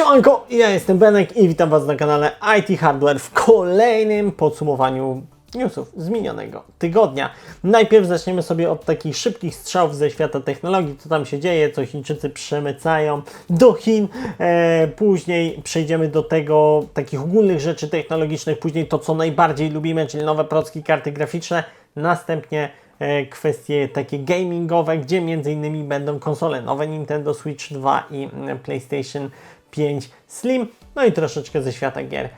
Siemanko, ja jestem Benek i witam Was na kanale IT Hardware w kolejnym podsumowaniu newsów z minionego tygodnia. Najpierw zaczniemy sobie od takich szybkich strzałów ze świata technologii, co tam się dzieje, co Chińczycy przemycają do Chin. E, później przejdziemy do tego, takich ogólnych rzeczy technologicznych, później to, co najbardziej lubimy, czyli nowe procki, karty graficzne. Następnie e, kwestie takie gamingowe, gdzie między innymi będą konsole nowe Nintendo Switch 2 i mm, PlayStation 5 Slim, no i troszeczkę ze świata gier,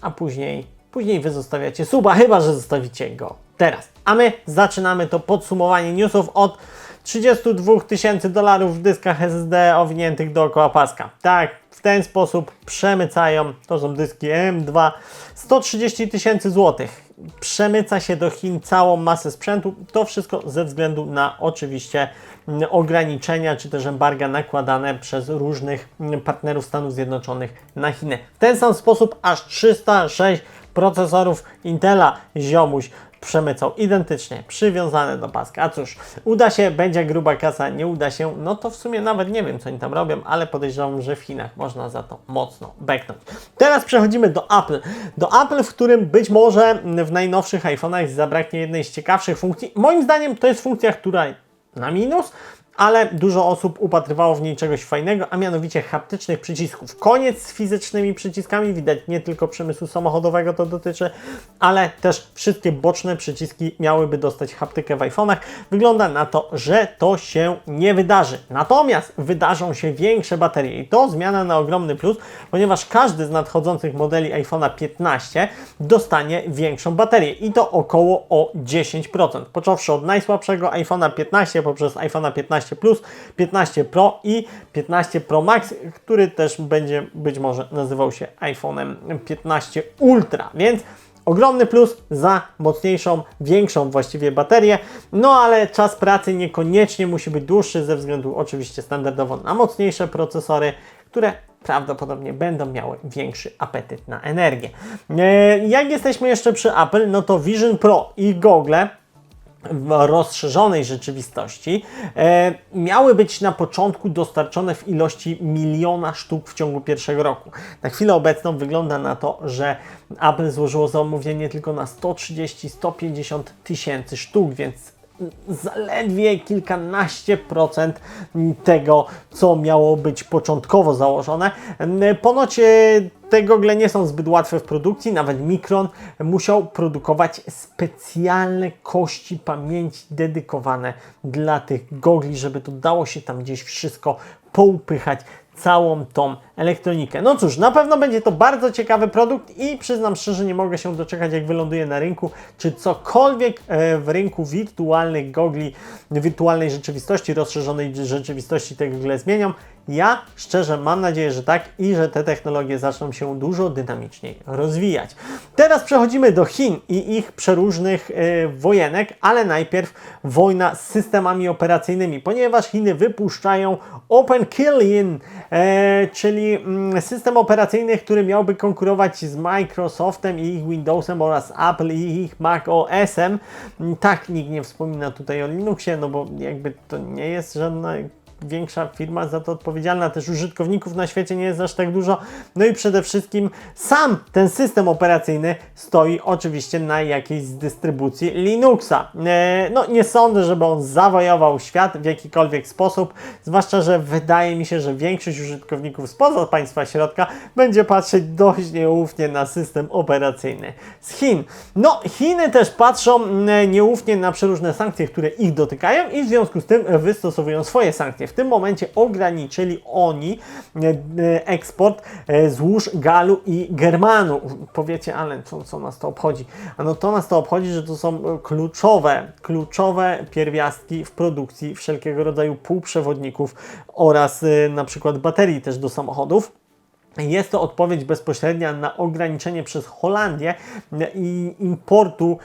a później, później Wy zostawiacie suba, chyba że zostawicie go teraz. A my zaczynamy to podsumowanie newsów od 32 tysięcy dolarów w dyskach SSD owiniętych dookoła paska. Tak, ten sposób przemycają, to są dyski M2, 130 tysięcy złotych. Przemyca się do Chin całą masę sprzętu. To wszystko ze względu na oczywiście mm, ograniczenia czy też embarga nakładane przez różnych mm, partnerów Stanów Zjednoczonych na Chiny. W ten sam sposób aż 306 procesorów Intela ziomuś przemycą identycznie, przywiązane do paska. A cóż, uda się, będzie gruba kasa, nie uda się, no to w sumie nawet nie wiem, co oni tam robią, ale podejrzewam, że w Chinach można za to mocno beknąć. Teraz przechodzimy do Apple. Do Apple, w którym być może w najnowszych iPhone'ach zabraknie jednej z ciekawszych funkcji. Moim zdaniem to jest funkcja, która na minus, ale dużo osób upatrywało w niej czegoś fajnego, a mianowicie haptycznych przycisków. Koniec z fizycznymi przyciskami, widać nie tylko przemysłu samochodowego to dotyczy, ale też wszystkie boczne przyciski miałyby dostać haptykę w iPhone'ach. Wygląda na to, że to się nie wydarzy. Natomiast wydarzą się większe baterie i to zmiana na ogromny plus, ponieważ każdy z nadchodzących modeli iPhone'a 15 dostanie większą baterię i to około o 10%. Począwszy od najsłabszego iPhone'a 15 poprzez iPhone'a 15 Plus, 15 Pro i 15 Pro Max, który też będzie być może nazywał się iPhone'em 15 Ultra, więc ogromny plus za mocniejszą, większą właściwie baterię, no ale czas pracy niekoniecznie musi być dłuższy ze względu oczywiście standardowo na mocniejsze procesory, które prawdopodobnie będą miały większy apetyt na energię. E, Jak jesteśmy jeszcze przy Apple, no to Vision Pro i Google w rozszerzonej rzeczywistości e, miały być na początku dostarczone w ilości miliona sztuk w ciągu pierwszego roku. Na chwilę obecną wygląda na to, że Apple złożyło zamówienie tylko na 130-150 tysięcy sztuk, więc zaledwie kilkanaście procent tego, co miało być początkowo założone. Ponoć e, te gogle nie są zbyt łatwe w produkcji, nawet Micron musiał produkować specjalne kości pamięci dedykowane dla tych gogli, żeby to dało się tam gdzieś wszystko poupychać całą tą elektronikę. No cóż, na pewno będzie to bardzo ciekawy produkt i przyznam szczerze, nie mogę się doczekać, jak wyląduje na rynku, czy cokolwiek e, w rynku wirtualnych gogli, wirtualnej rzeczywistości, rozszerzonej rzeczywistości te gogle zmienią. Ja szczerze mam nadzieję, że tak i że te technologie zaczną się dużo dynamiczniej rozwijać. Teraz przechodzimy do Chin i ich przeróżnych e, wojenek, ale najpierw wojna z systemami operacyjnymi, ponieważ Chiny wypuszczają Open Killian, e, czyli mm, system operacyjny, który miałby konkurować z Microsoftem i ich Windowsem oraz Apple i ich Mac OS-em. Tak, nikt nie wspomina tutaj o Linuxie, no bo jakby to nie jest żadna większa firma za to odpowiedzialna, też użytkowników na świecie nie jest aż tak dużo. No i przede wszystkim sam ten system operacyjny stoi oczywiście na jakiejś z dystrybucji Linuxa. E, no nie sądzę, żeby on zawojował świat w jakikolwiek sposób, zwłaszcza, że wydaje mi się, że większość użytkowników spoza państwa środka będzie patrzeć dość nieufnie na system operacyjny z Chin. No Chiny też patrzą mm, nieufnie na przeróżne sankcje, które ich dotykają i w związku z tym wystosowują swoje sankcje. Tym momencie ograniczyli oni e, e, eksport e, złóż galu i germanu. Powiecie, ale co, co nas to obchodzi? A no to nas to obchodzi, że to są kluczowe, kluczowe pierwiastki w produkcji wszelkiego rodzaju półprzewodników oraz na przykład baterii też do samochodów. Jest to odpowiedź bezpośrednia na ograniczenie przez Holandię i importu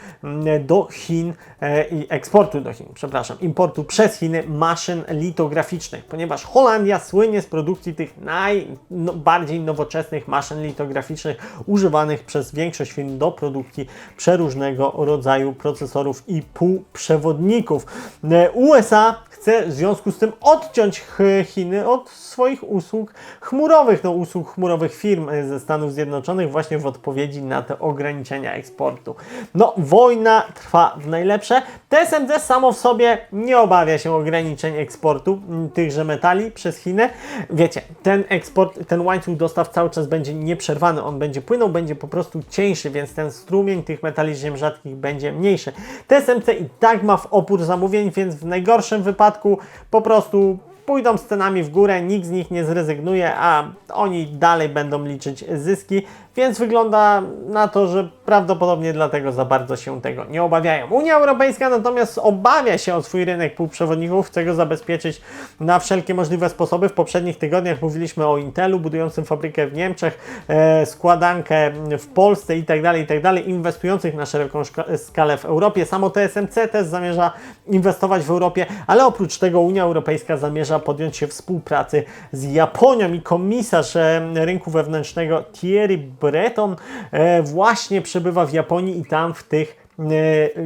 do Chin e, i eksportu do Chin, przepraszam, importu przez Chiny maszyn litograficznych, ponieważ Holandia słynie z produkcji tych najbardziej nowoczesnych maszyn litograficznych używanych przez większość firm do produkcji przeróżnego rodzaju procesorów i półprzewodników. E, USA chce w związku z tym odciąć Chiny od swoich usług chmurowych, no usług chmurowych firm e, ze Stanów Zjednoczonych właśnie w odpowiedzi na te ograniczenia eksportu. No, wojna trwa w najlepsze. TSMC samo w sobie nie obawia się ograniczeń eksportu tychże metali przez Chiny. Wiecie, ten eksport, ten łańcuch dostaw cały czas będzie nieprzerwany, on będzie płynął, będzie po prostu cieńszy, więc ten strumień tych metali ziem rzadkich będzie mniejszy. TSMC i tak ma w opór zamówień, więc w najgorszym wypadku po prostu pójdą z cenami w górę, nikt z nich nie zrezygnuje, a oni dalej będą liczyć zyski, więc wygląda na to, że prawdopodobnie dlatego za bardzo się tego nie obawiają. Unia Europejska natomiast obawia się o swój rynek półprzewodników, chce go zabezpieczyć na wszelkie możliwe sposoby. W poprzednich tygodniach mówiliśmy o Intelu budującym fabrykę w Niemczech, e, składankę w Polsce i tak dalej, i tak inwestujących na szeroką skalę w Europie. Samo TSMC też zamierza inwestować w Europie, ale oprócz tego Unia Europejska zamierza podjąć się współpracy z Japonią i komisarz e, rynku wewnętrznego Thierry Breton e, właśnie przebywa w Japonii i tam w tych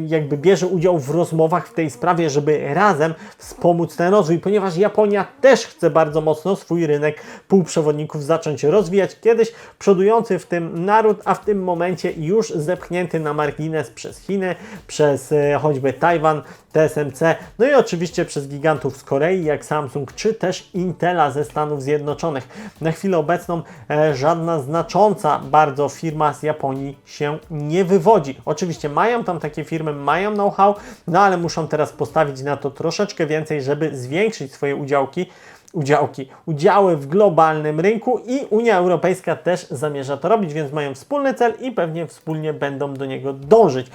jakby bierze udział w rozmowach w tej sprawie, żeby razem wspomóc ten rozwój, ponieważ Japonia też chce bardzo mocno swój rynek półprzewodników zacząć rozwijać. Kiedyś przodujący w tym naród, a w tym momencie już zepchnięty na margines przez Chiny, przez e, choćby Tajwan, TSMC, no i oczywiście przez gigantów z Korei, jak Samsung, czy też Intela ze Stanów Zjednoczonych. Na chwilę obecną e, żadna znacząca bardzo firma z Japonii się nie wywodzi. Oczywiście mają tam takie firmy, mają know-how, no ale muszą teraz postawić na to troszeczkę więcej, żeby zwiększyć swoje udziałki udziałki, udziały w globalnym rynku i Unia Europejska też zamierza to robić, więc mają wspólny cel i pewnie wspólnie będą do niego dążyć.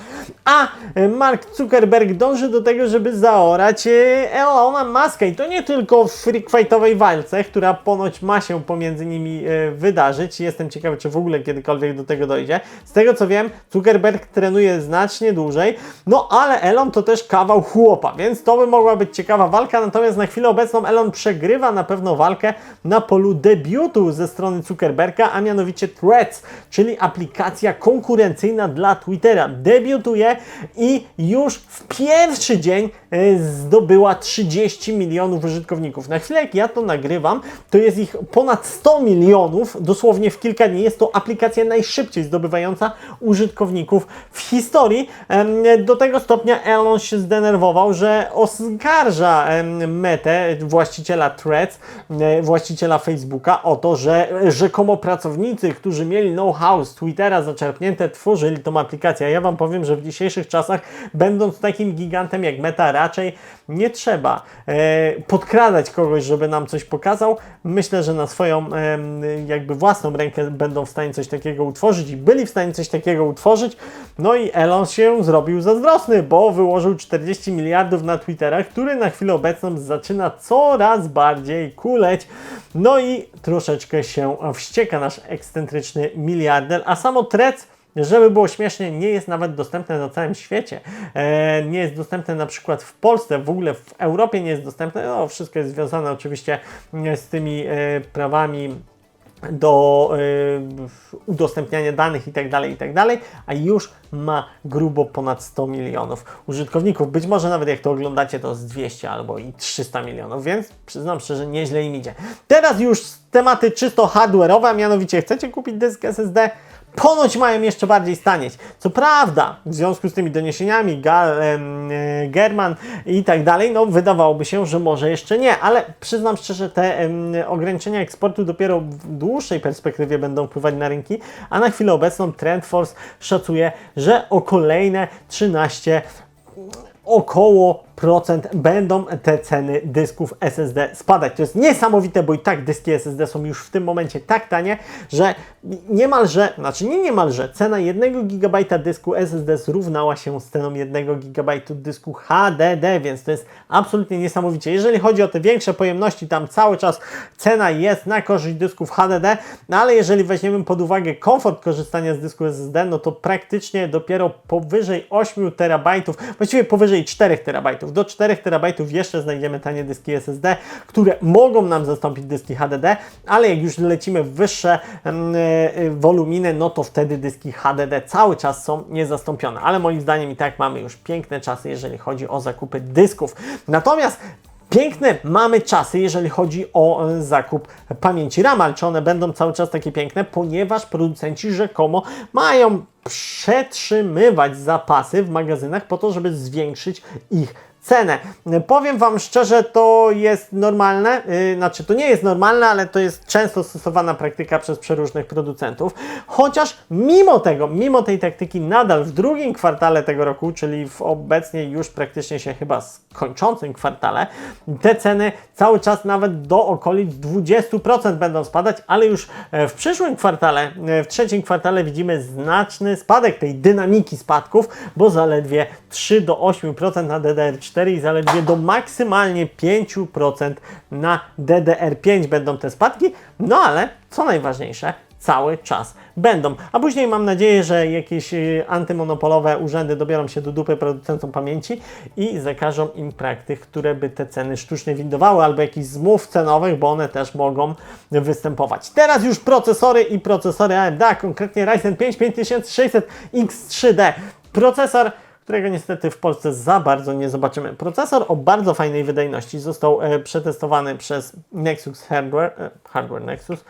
A e, Mark Zuckerberg dąży do tego, żeby zaorać e, Elona Muska i to nie tylko w freak fightowej walce, która ponoć ma się pomiędzy nimi e, wydarzyć. Jestem ciekawy, czy w ogóle kiedykolwiek do tego dojdzie. Z tego co wiem, Zuckerberg trenuje znacznie dłużej, no ale Elon to też kawał chłopa, więc to by mogła być ciekawa walka, natomiast na chwilę obecną Elon przegrywa na pewno walkę na polu debiutu ze strony Zuckerberga, a mianowicie Threads, czyli aplikacja konkurencyjna dla Twittera. Debiutuje i już w pierwszy dzień e, zdobyła 30 milionów użytkowników. Na chwilę jak ja to nagrywam, to jest ich ponad 100 milionów, dosłownie w kilka dni. Jest to aplikacja najszybciej zdobywająca użytkowników w historii. Do tego stopnia Elon się zdenerwował, że oskarża Metę, właściciela Threads, e, właściciela Facebooka o to, że rzekomo pracownicy, którzy mieli know-how z Twittera zaczerpnięte, tworzyli tą aplikację. A ja Wam powiem, że w dzisiejszych czasach, będąc takim gigantem jak Meta, raczej nie trzeba e, podkradać kogoś, żeby nam coś pokazał. Myślę, że na swoją jakby własną rękę będą w stanie coś takiego utworzyć i byli w stanie coś takiego utworzyć. No i Elon się zrobił zazdrosny, bo wyłożył 40 miliardów na Twittera, który na chwilę obecną zaczyna coraz bardziej kuleć. No i troszeczkę się wścieka nasz ekscentryczny miliarder, a samo Threads żeby było śmiesznie, nie jest nawet dostępne na całym świecie. E, nie jest dostępne na przykład w Polsce, w ogóle w Europie nie jest dostępne. No, wszystko jest związane oczywiście e, z tymi e, prawami do y, udostępniania danych i tak dalej, i tak a już ma grubo ponad 100 milionów użytkowników. Być może nawet jak to oglądacie, to z 200 albo i 300 milionów, więc przyznam szczerze, nieźle im idzie. Teraz już tematy czysto hardware'owe, a mianowicie chcecie kupić dysk SSD? Ponoć mają jeszcze bardziej stanieć. Co prawda, w związku z tymi doniesieniami Gal, e, German i tak dalej, no wydawałoby się, że może jeszcze nie, ale przyznam szczerze, te em, ograniczenia eksportu dopiero w dłuższej perspektywie będą wpływać na rynki, a na chwilę obecną Trendforce szacuje, że o kolejne 13 około procent będą te ceny dysków SSD spadać. To jest niesamowite, bo i tak dyski SSD są już w tym momencie tak tanie, że niemalże, znaczy nie niemalże, cena 1 GB dysku SSD zrównała się z ceną 1 GB dysku HDD, więc to jest absolutnie niesamowicie. Jeżeli chodzi o te większe pojemności, tam cały czas cena jest na korzyść dysków HDD, no ale jeżeli weźmiemy pod uwagę komfort korzystania z dysku SSD, no to praktycznie dopiero powyżej 8 terabajtów, właściwie powyżej 4 terabajtów, do 4 terabajtów jeszcze znajdziemy tanie dyski SSD, które mogą nam zastąpić dyski HDD, ale jak już lecimy w wyższe e, woluminy, no to wtedy dyski HDD cały czas są niezastąpione. Ale moim zdaniem i tak mamy już piękne czasy, jeżeli chodzi o zakupy dysków. Natomiast Piękne mamy czasy, jeżeli chodzi o e, zakup pamięci RAM, ale czy one będą cały czas takie piękne, ponieważ producenci rzekomo mają przetrzymywać zapasy w magazynach po to, żeby zwiększyć ich cenę. Powiem Wam szczerze, to jest normalne, yy, znaczy to nie jest normalne, ale to jest często stosowana praktyka przez przeróżnych producentów. Chociaż mimo tego, mimo tej taktyki, nadal w drugim kwartale tego roku, czyli w obecnie już praktycznie się chyba skończącym kwartale, te ceny cały czas nawet do okolic 20% będą spadać, ale już e, w przyszłym kwartale, e, w trzecim kwartale widzimy znaczny spadek tej dynamiki spadków, bo zaledwie 3 do 8% na DDR4 i zaledwie do maksymalnie 5% na DDR5 będą te spadki, no ale co najważniejsze, cały czas będą. A później mam nadzieję, że jakieś y, antymonopolowe urzędy dobiorą się do dupy producentom pamięci i zakażą im praktyk, które by te ceny sztucznie windowały, albo jakichś zmów cenowych, bo one też mogą występować. Teraz już procesory i procesory AMD, konkretnie Ryzen 5 5600 X3D. Procesor którego niestety w Polsce za bardzo nie zobaczymy. Procesor o bardzo fajnej wydajności został e, przetestowany przez Nexus Hardware, e, Hardware Nexus,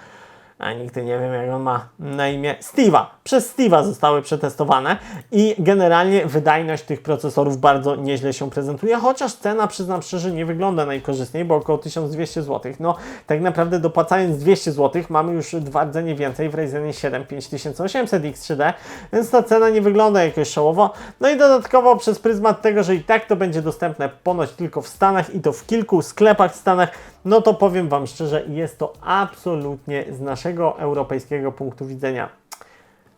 a nigdy nie wiem jak on ma na imię, Steve'a. Przez Steve'a zostały przetestowane i generalnie wydajność tych procesorów bardzo nieźle się prezentuje, chociaż cena, przyznam szczerze, nie wygląda najkorzystniej, bo około 1200 zł. No, tak naprawdę dopłacając 200 zł mamy już dwa rdzenie więcej w Ryzenie 7 5800 X3D, więc ta cena nie wygląda jakoś szałowo. No i dodatkowo przez pryzmat tego, że i tak to będzie dostępne ponoć tylko w Stanach i to w kilku sklepach w Stanach, no to powiem Wam szczerze, jest to absolutnie z naszego europejskiego punktu widzenia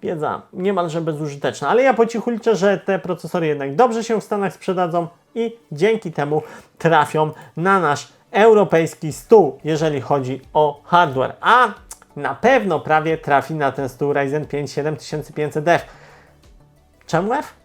wiedza niemalże bezużyteczna, ale ja po cichu liczę, że te procesory jednak dobrze się w Stanach sprzedadzą i dzięki temu trafią na nasz europejski stół, jeżeli chodzi o hardware. A na pewno prawie trafi na ten stół Ryzen 5 7500F. Czemu F?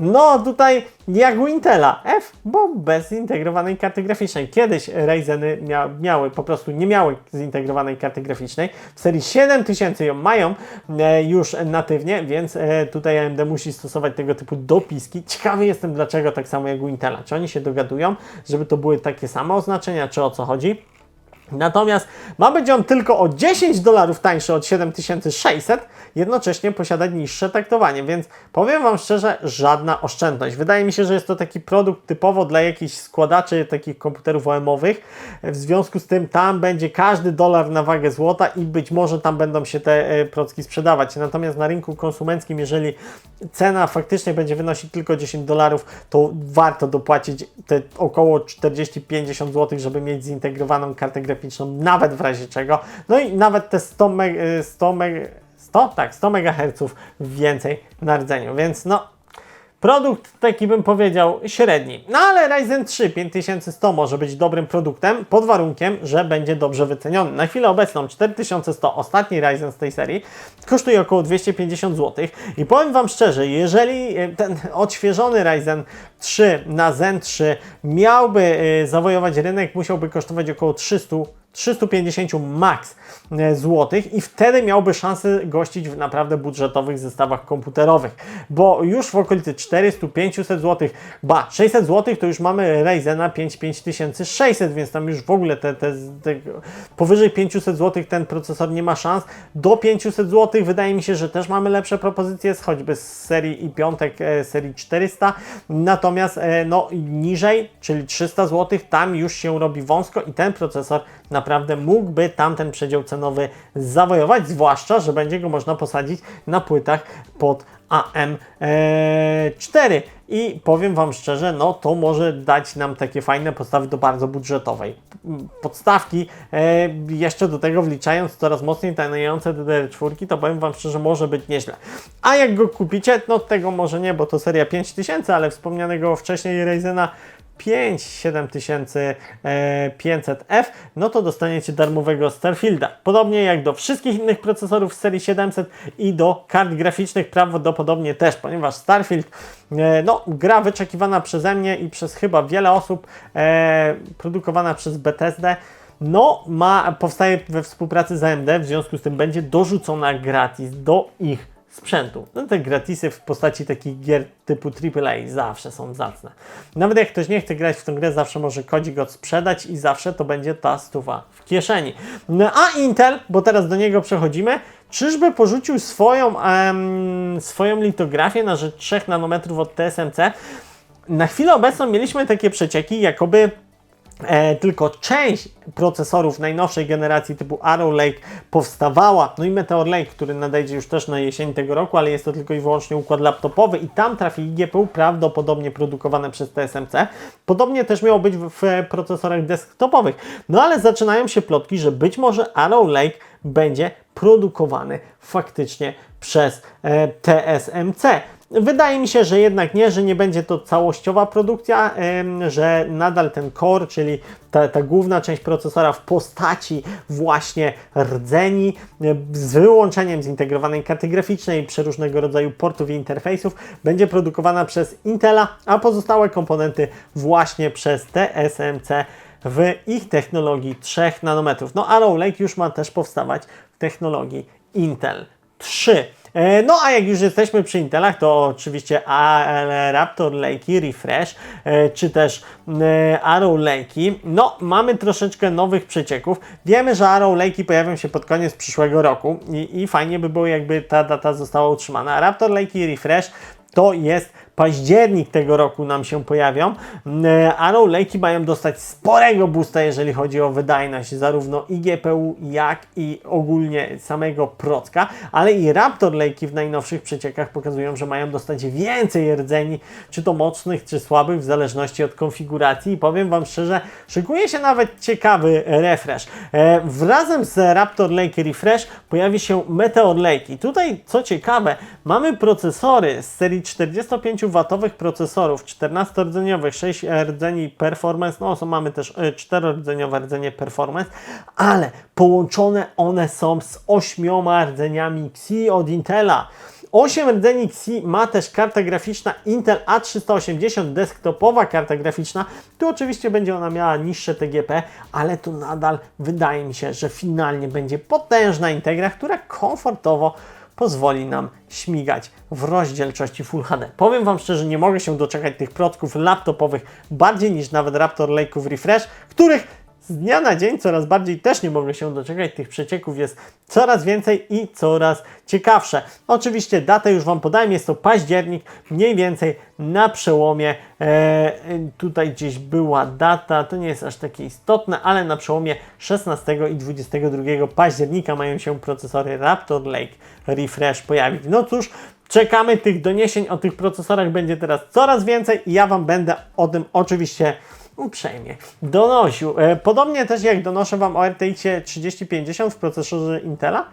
No tutaj jak u Intela F, bo bez zintegrowanej karty graficznej. Kiedyś Ryzeny mia miały, po prostu nie miały zintegrowanej karty graficznej. W serii 7000 ją mają e, już natywnie, więc e, tutaj AMD musi stosować tego typu dopiski. Ciekawy jestem dlaczego tak samo jak u Intela. Czy oni się dogadują, żeby to były takie same oznaczenia, czy o co chodzi? Natomiast ma być on tylko o 10 dolarów tańszy od 7600, jednocześnie posiadać niższe traktowanie, więc powiem Wam szczerze, żadna oszczędność. Wydaje mi się, że jest to taki produkt typowo dla jakichś składaczy takich komputerów OM-owych. W związku z tym tam będzie każdy dolar na wagę złota i być może tam będą się te e, procki sprzedawać. Natomiast na rynku konsumenckim, jeżeli cena faktycznie będzie wynosić tylko 10 dolarów, to warto dopłacić te około 40-50 zł, żeby mieć zintegrowaną kartę graficzną graficzną, nawet w razie czego. No i nawet te 100, meg 100, meg 100? Tak, 100 MHz więcej na rdzeniu, więc no Produkt taki bym powiedział średni. No ale Ryzen 3 5100 może być dobrym produktem pod warunkiem, że będzie dobrze wyceniony. Na chwilę obecną 4100, ostatni Ryzen z tej serii, kosztuje około 250 zł. I powiem Wam szczerze, jeżeli e, ten odświeżony Ryzen 3 na Zen 3 miałby e, zawojować rynek, musiałby kosztować około 300 350 max e, złotych i wtedy miałby szansę gościć w naprawdę budżetowych zestawach komputerowych, bo już w okolicy 400-500 zł, ba 600 zł to już mamy Ryzena 5 5600, więc tam już w ogóle te, te, te, powyżej 500 zł ten procesor nie ma szans. Do 500 zł wydaje mi się, że też mamy lepsze propozycje, choćby z serii i piątek e, serii 400, natomiast e, no niżej, czyli 300 zł, tam już się robi wąsko i ten procesor naprawdę mógłby tamten przedział cenowy zawojować, zwłaszcza, że będzie go można posadzić na płytach pod AM4 i powiem Wam szczerze, no to może dać nam takie fajne podstawy do bardzo budżetowej. Podstawki, e, jeszcze do tego wliczając coraz mocniej taniejące DDR4, to powiem Wam szczerze, może być nieźle. A jak go kupicie, no tego może nie, bo to seria 5000, ale wspomnianego wcześniej Ryzena 5 7500F, no to dostaniecie darmowego Starfielda. Podobnie jak do wszystkich innych procesorów z serii 700 i do kart graficznych prawdopodobnie też, ponieważ Starfield, e, no gra wyczekiwana przeze mnie i przez chyba wiele osób, e, produkowana przez Bethesda, no ma, powstaje we współpracy z AMD, w związku z tym będzie dorzucona gratis do ich sprzętu. No te gratisy w postaci takich gier typu AAA zawsze są zacne. Nawet jak ktoś nie chce grać w tę grę, zawsze może kodzik odsprzedać i zawsze to będzie ta stuwa w kieszeni. No a Intel, bo teraz do niego przechodzimy, czyżby porzucił swoją, em, swoją litografię na rzecz 3 nanometrów od TSMC? Na chwilę obecną mieliśmy takie przecieki, jakoby E, tylko część procesorów najnowszej generacji typu Arrow Lake powstawała, no i Meteor Lake, który nadejdzie już też na jesień tego roku, ale jest to tylko i wyłącznie układ laptopowy i tam trafi GPU prawdopodobnie produkowane przez TSMC. Podobnie też miało być w, w procesorach desktopowych. No ale zaczynają się plotki, że być może Arrow Lake będzie produkowany faktycznie przez e, TSMC. Wydaje mi się, że jednak nie, że nie będzie to całościowa produkcja, że nadal ten core, czyli ta, ta główna część procesora w postaci właśnie rdzeni z wyłączeniem zintegrowanej karty graficznej, przeróżnego rodzaju portów i interfejsów będzie produkowana przez Intela, a pozostałe komponenty właśnie przez TSMC w ich technologii 3 nanometrów. No Arrow Lake już ma też powstawać w technologii Intel 3. E, No a jak już jesteśmy przy Intelach, to oczywiście Raptor Lake Refresh, e, czy też e, Arrow Lake. No mamy troszeczkę nowych przecieków. Wiemy, że Arrow Lake pojawią się pod koniec przyszłego roku i, i fajnie by było jakby ta data została utrzymana. Raptor Lake Refresh to jest październik tego roku nam się pojawią. E, Arrow Lake mają dostać sporego boosta, jeżeli chodzi o wydajność zarówno i GPU, jak i ogólnie samego procka, ale i Raptor Lake w najnowszych przeciekach pokazują, że mają dostać więcej rdzeni, czy to mocnych, czy słabych, w zależności od konfiguracji. I powiem Wam szczerze, szykuje się nawet ciekawy refresh. E, Wrazem z Raptor Lake Refresh pojawi się Meteor Lake. I tutaj, co ciekawe, mamy procesory z serii 45W procesorów, 14-rdzeniowych, 6 rdzeni performance, no są, mamy też 4-rdzeniowe rdzenie performance, ale połączone one są z 8 rdzeniami Xi od Intela. 8 rdzeni Xi ma też karta graficzna Intel A380, desktopowa karta graficzna. Tu oczywiście będzie ona miała niższe TGP, ale tu nadal wydaje mi się, że finalnie będzie potężna integra, która komfortowo pozwoli nam śmigać w rozdzielczości Full HD. Powiem Wam szczerze, nie mogę się doczekać tych procków laptopowych bardziej niż nawet Raptor Lake'ów Refresh, których z dnia na dzień coraz bardziej też nie mogę się doczekać. Tych przecieków jest coraz więcej i coraz ciekawsze. Oczywiście datę już Wam podałem, jest to październik, mniej więcej na przełomie, e, tutaj gdzieś była data, to nie jest aż takie istotne, ale na przełomie 16 i 22 października mają się procesory Raptor Lake Refresh pojawić. No cóż, czekamy tych doniesień o tych procesorach będzie teraz coraz więcej i ja Wam będę o tym oczywiście uprzejmie donosił. E, Podobnie też jak donoszę Wam o RTX 3050 w procesorze Intela.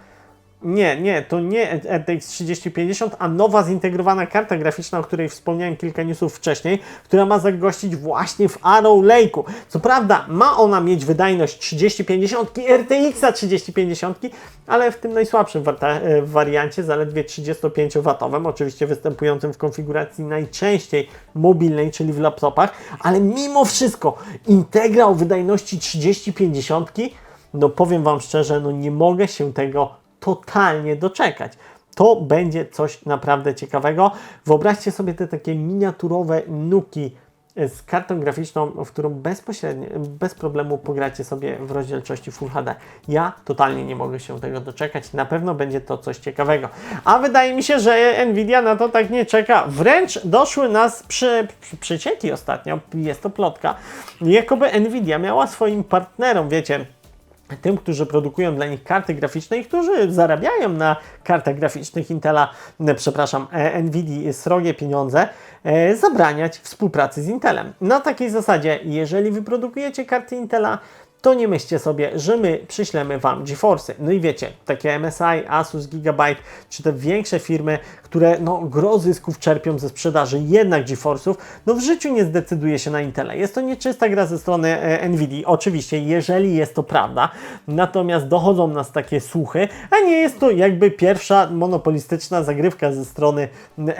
Nie, nie, to nie RTX 3050, a nowa zintegrowana karta graficzna, o której wspomniałem kilka newsów wcześniej, która ma zagościć właśnie w Arrow Lake'u. Co prawda ma ona mieć wydajność 3050 RTX 3050, ale w tym najsłabszym e, wariancie, zaledwie 35W, oczywiście występującym w konfiguracji najczęściej mobilnej, czyli w laptopach, ale mimo wszystko integra o wydajności 3050, no powiem Wam szczerze, no nie mogę się tego totalnie doczekać. To będzie coś naprawdę ciekawego. Wyobraźcie sobie te takie miniaturowe nuki z kartą graficzną, w którą bezpośrednio, bez problemu pogracie sobie w rozdzielczości Full HD. Ja totalnie nie mogę się tego doczekać. Na pewno będzie to coś ciekawego. A wydaje mi się, że Nvidia na to tak nie czeka. Wręcz doszły nas przy, przy, przecieki ostatnio, jest to plotka, jakoby Nvidia miała swoim partnerom, wiecie, tym, którzy produkują dla nich karty graficzne i którzy zarabiają na kartach graficznych Intela, e, przepraszam, e, Nvidia srogie pieniądze, e, zabraniać współpracy z Intelem. Na takiej zasadzie, jeżeli wyprodukujecie karty Intela, to nie myślcie sobie, że my przyślemy Wam GeForce'y. No i wiecie, takie MSI, Asus, Gigabyte, czy te większe firmy, które no gro zysków czerpią ze sprzedaży jednak GeForce'ów, no w życiu nie zdecyduje się na Intela. Jest to nieczysta gra ze strony e, Nvidia, oczywiście, jeżeli jest to prawda, natomiast dochodzą nas takie słuchy, a nie jest to jakby pierwsza monopolistyczna zagrywka ze strony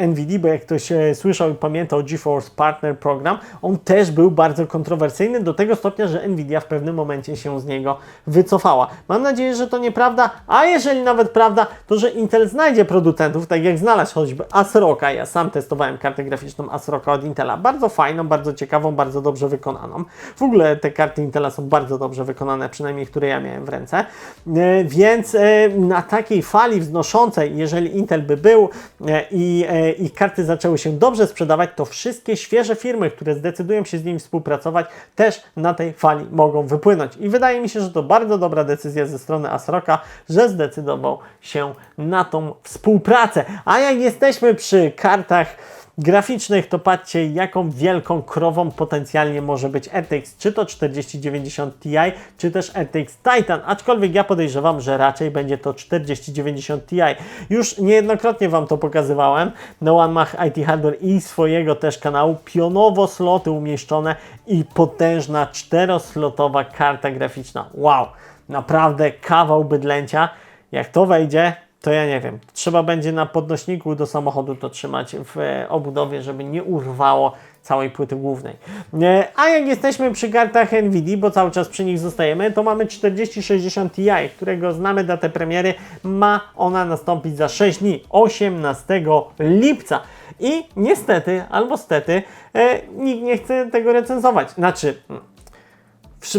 Nvidia, bo jak ktoś e, słyszał i pamiętał GeForce Partner Program, on też był bardzo kontrowersyjny do tego stopnia, że Nvidia w pewnym momencie momencie się z niego wycofała. Mam nadzieję, że to nieprawda, a jeżeli nawet prawda, to że Intel znajdzie producentów, tak jak znalazł choćby ASRock'a. Ja sam testowałem kartę graficzną ASRock'a od Intela. Bardzo fajną, bardzo ciekawą, bardzo dobrze wykonaną. W ogóle te karty Intela są bardzo dobrze wykonane, przynajmniej które ja miałem w ręce. E, Więc e, na takiej fali wznoszącej, jeżeli Intel by był e, i ich karty zaczęły się dobrze sprzedawać, to wszystkie świeże firmy, które zdecydują się z nimi współpracować, też na tej fali mogą wypłynąć. I wydaje mi się, że to bardzo dobra decyzja ze strony ASRock'a, że zdecydował się na tą współpracę. A jak jesteśmy przy kartach graficznych, to patrzcie, jaką wielką krową potencjalnie może być RTX, czy to 4090 Ti, czy też RTX Titan, aczkolwiek ja podejrzewam, że raczej będzie to 4090 Ti. Już niejednokrotnie Wam to pokazywałem na OneMach IT Hardware i swojego też kanału, pionowo sloty umieszczone i potężna czteroslotowa karta graficzna. Wow, naprawdę kawał bydlęcia. Jak to wejdzie, to ja nie wiem. Trzeba będzie na podnośniku do samochodu to trzymać w e, obudowie, żeby nie urwało całej płyty głównej. E, A jak jesteśmy przy kartach NVIDIA, bo cały czas przy nich zostajemy, to mamy 4060 Ti, którego znamy datę premiery. Ma ona nastąpić za 6 dni, 18 lipca. I niestety, albo stety, e, nikt nie chce tego recenzować. Znaczy,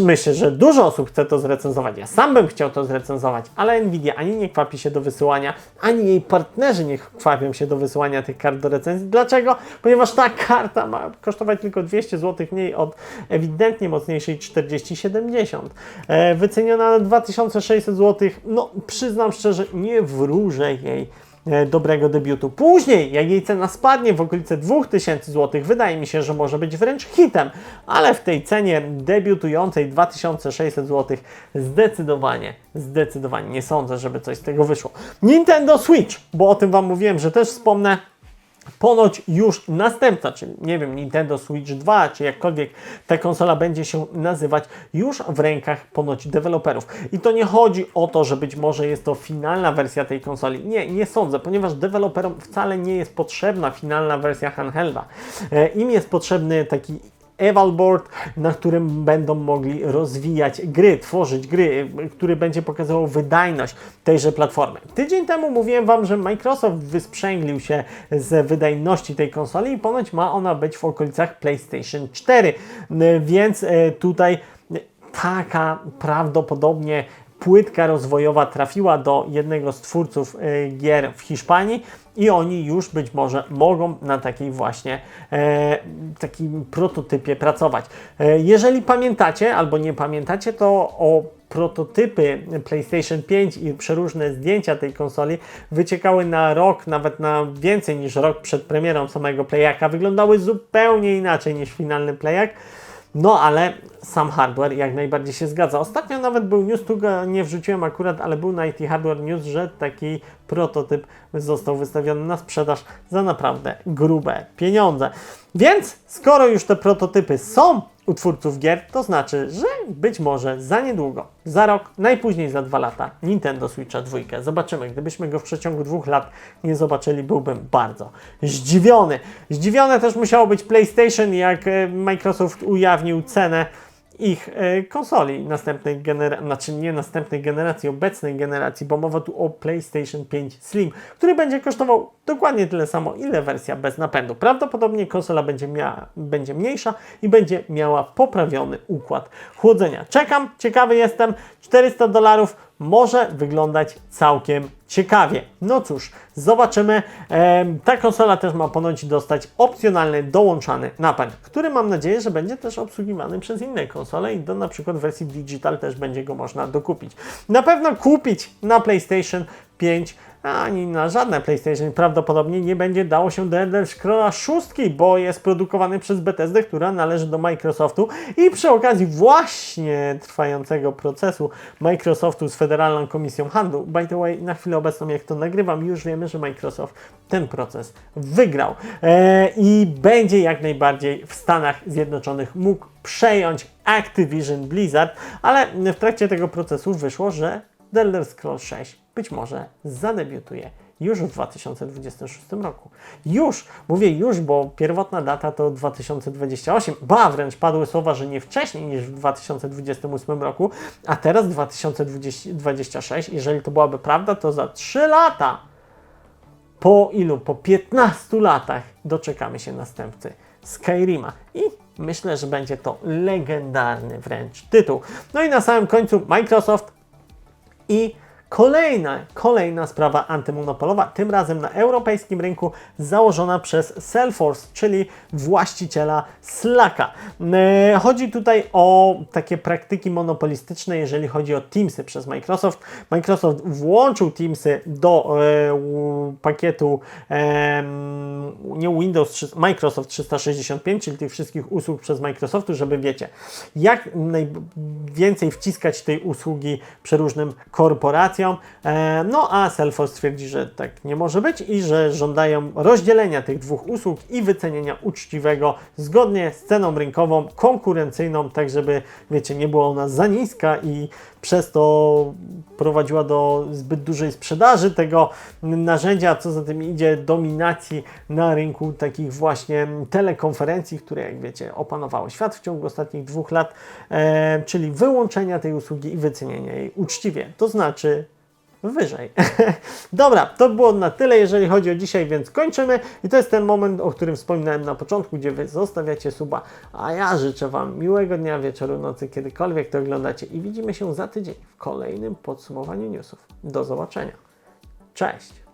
Myślę, że dużo osób chce to zrecenzować. Ja sam bym chciał to zrecenzować, ale Nvidia ani nie kwapi się do wysyłania, ani jej partnerzy nie kwapią się do wysyłania tych kart do recenzji. Dlaczego? Ponieważ ta karta ma kosztować tylko 200 zł mniej od ewidentnie mocniejszej 4070. E, wyceniona na 2600 zł. No, przyznam szczerze, nie wróżę jej dobrego debiutu. Później, jak jej cena spadnie w okolice 2000 zł, wydaje mi się, że może być wręcz hitem, ale w tej cenie debiutującej 2600 zł zdecydowanie, zdecydowanie nie sądzę, żeby coś z tego wyszło. Nintendo Switch, bo o tym Wam mówiłem, że też wspomnę. Ponoć już następca, czyli nie wiem, Nintendo Switch 2, czy jakkolwiek ta konsola będzie się nazywać, już w rękach ponoć deweloperów. I to nie chodzi o to, że być może jest to finalna wersja tej konsoli. Nie, nie sądzę, ponieważ deweloperom wcale nie jest potrzebna finalna wersja handhelda. E, Im jest potrzebny taki Evalboard, na którym będą mogli rozwijać gry, tworzyć gry, który będzie pokazywał wydajność tejże platformy. Tydzień temu mówiłem Wam, że Microsoft wysprzęglił się z wydajności tej konsoli i ponoć ma ona być w okolicach PlayStation 4, więc e, tutaj taka prawdopodobnie płytka rozwojowa trafiła do jednego z twórców e, gier w Hiszpanii i oni już być może mogą na takiej właśnie e, takim prototypie pracować. E, jeżeli pamiętacie albo nie pamiętacie, to o prototypy PlayStation 5 i przeróżne zdjęcia tej konsoli wyciekały na rok, nawet na więcej niż rok przed premierą samego Playaka. Wyglądały zupełnie inaczej niż finalny Playak. No ale sam hardware jak najbardziej się zgadza. Ostatnio nawet był news, tu go nie wrzuciłem akurat, ale był na IT Hardware News, że taki prototyp został wystawiony na sprzedaż za naprawdę grube pieniądze. Więc skoro już te prototypy są u twórców gier, to znaczy, że być może za niedługo, za rok, najpóźniej za dwa lata Nintendo Switcha 2. Zobaczymy. Gdybyśmy go w przeciągu dwóch lat nie zobaczyli, byłbym bardzo zdziwiony. Zdziwione też musiało być PlayStation, jak e, Microsoft ujawnił cenę ich e, konsoli następnej generacji, znaczy nie następnej generacji, obecnej generacji, bo mowa tu o PlayStation 5 Slim, który będzie kosztował dokładnie tyle samo, ile wersja bez napędu. Prawdopodobnie konsola będzie, miała, będzie mniejsza i będzie miała poprawiony układ chłodzenia. Czekam, ciekawy jestem, 400 dolarów może wyglądać całkiem ciekawie. No cóż, zobaczymy. Ta konsola też ma ponoć dostać opcjonalny, dołączany napęd, który mam nadzieję, że będzie też obsługiwany przez inne konsole i do na przykład wersji digital też będzie go można dokupić. Na pewno kupić na PlayStation 5 ani na żadne PlayStation prawdopodobnie nie będzie dało się do Elder Scrolla 6, bo jest produkowany przez Bethesdę, która należy do Microsoftu i przy okazji właśnie trwającego procesu Microsoftu z Federalną Komisją Handlu, by the way, na chwilę obecną jak to nagrywam, już wiemy, że Microsoft ten proces wygrał. Eee, i będzie jak najbardziej w Stanach Zjednoczonych mógł przejąć Activision Blizzard, ale w trakcie tego procesu wyszło, że The Elder Scrolls 6 być może zadebiutuje już w 2026 roku. Już, mówię już, bo pierwotna data to 2028, ba, wręcz padły słowa, że nie wcześniej niż w 2028 roku, a teraz 2026, jeżeli to byłaby prawda, to za 3 lata po ilu? Po 15 latach doczekamy się następcy Skyrima. I myślę, że będzie to legendarny wręcz tytuł. No i na samym końcu Microsoft i kolejna, kolejna sprawa antymonopolowa, tym razem na europejskim rynku założona przez Salesforce, czyli właściciela Slacka. E, Chodzi tutaj o takie praktyki monopolistyczne, jeżeli chodzi o Teamsy przez Microsoft. Microsoft włączył Teamsy do e, pakietu em, nie Windows, 3, Microsoft 365, czyli tych wszystkich usług przez Microsoftu, żeby wiecie, jak najwięcej wciskać tej usługi przeróżnym korporacjom. E, no a Salesforce twierdzi, że tak nie może być i że żądają rozdzielenia tych dwóch usług i wycenienia uczciwego zgodnie z ceną rynkową, konkurencyjną, tak żeby, wiecie, nie była ona za niska i przez to prowadziła do zbyt dużej sprzedaży tego narzędzia, co za tym idzie dominacji na rynku takich właśnie telekonferencji, które jak wiecie opanowały świat w ciągu ostatnich dwóch lat, e, czyli wyłączenia tej usługi i wycenienia jej uczciwie, to znaczy wyżej. Dobra, to było na tyle, jeżeli chodzi o dzisiaj, więc kończymy. I to jest ten moment, o którym wspominałem na początku, gdzie Wy zostawiacie suba, a ja życzę Wam miłego dnia, wieczoru, nocy, kiedykolwiek to oglądacie i widzimy się za tydzień w kolejnym podsumowaniu newsów. Do zobaczenia. Cześć!